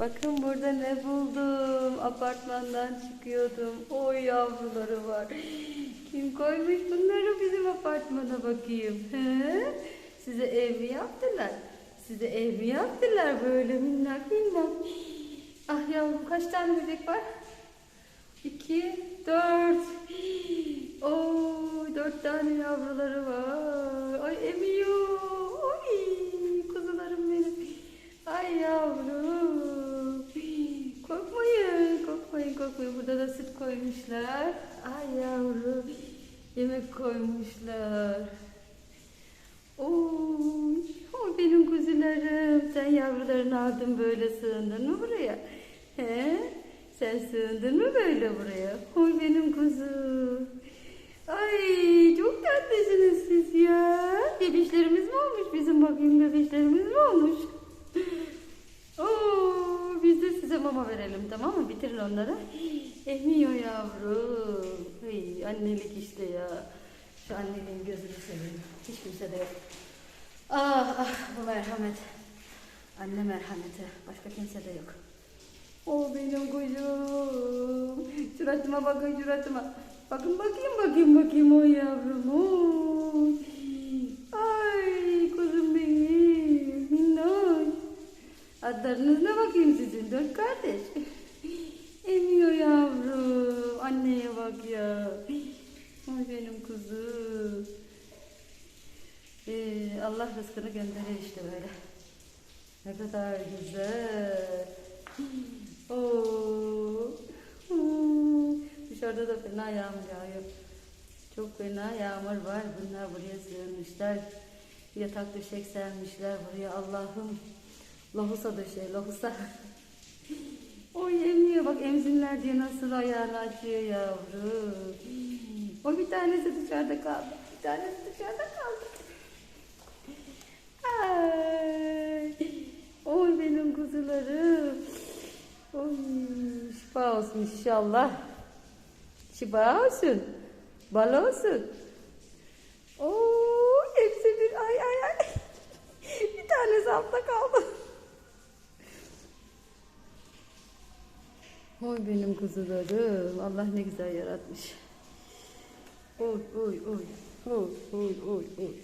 Bakın burada ne buldum. Apartmandan çıkıyordum. Oy yavruları var. Kim koymuş bunları bizim apartmana bakayım. He? Size ev mi yaptılar? Size ev mi yaptılar böyle minnak minnak? Ah yavrum kaç tane bebek var? İki, dört. Oy dört tane yavruları var. Ay emiyor. Oy kuzularım benim. Ay yavrum. Korkmayın, korkmayın, korkmayın. Burada da süt koymuşlar. Ay yavrum. Yemek koymuşlar. Oy, oy benim kuzularım. Sen yavrularını aldın böyle sığındın mı buraya? He? Sen sığındın mı böyle buraya? Oy benim kuzum. Ay çok tatlısınız siz ya. Bebişlerimiz mi olmuş bizim bakayım bebişlerimiz mi olmuş? Oo, size mama verelim tamam mı? Bitirin onları. Emiyor yavrum. Ay, annelik işte ya. Şu anneliğin gözünü seveyim. Hiç kimse de yok. Ah ah bu merhamet. Anne merhameti. Başka kimse de yok. O benim kuzum. Suratıma bakın suratıma. Bakın bakayım bakayım bakayım o yavrum. Oy. Ay kuzum benim. Minnoş. Adlarınız ne bakayım sizin dört kardeş? Emiyor yavrum. Anneye bak ya. Ay benim kuzum. Ee, Allah rızkını gönderir işte böyle. Ne kadar güzel. Oo. Hmm. Dışarıda da fena yağmur yağıyor. Çok fena yağmur var. Bunlar buraya sığınmışlar. Yatak döşek sermişler buraya. Allah'ım. Lohusa döşeği, lohusa. Oy emiyor. Bak emzinler diye nasıl ayağını açıyor yavrum. O bir tanesi dışarıda kaldı. Bir tanesi dışarıda kaldı. Ay. Oy benim kuzularım. Oy, şifa olsun inşallah. Şifa olsun. Bal olsun. Oo, hepsi bir ay ay ay. bir tanesi altta kaldı. Oy benim kuzularım. Allah ne güzel yaratmış. Oy oy oy. Oy oy oy oy.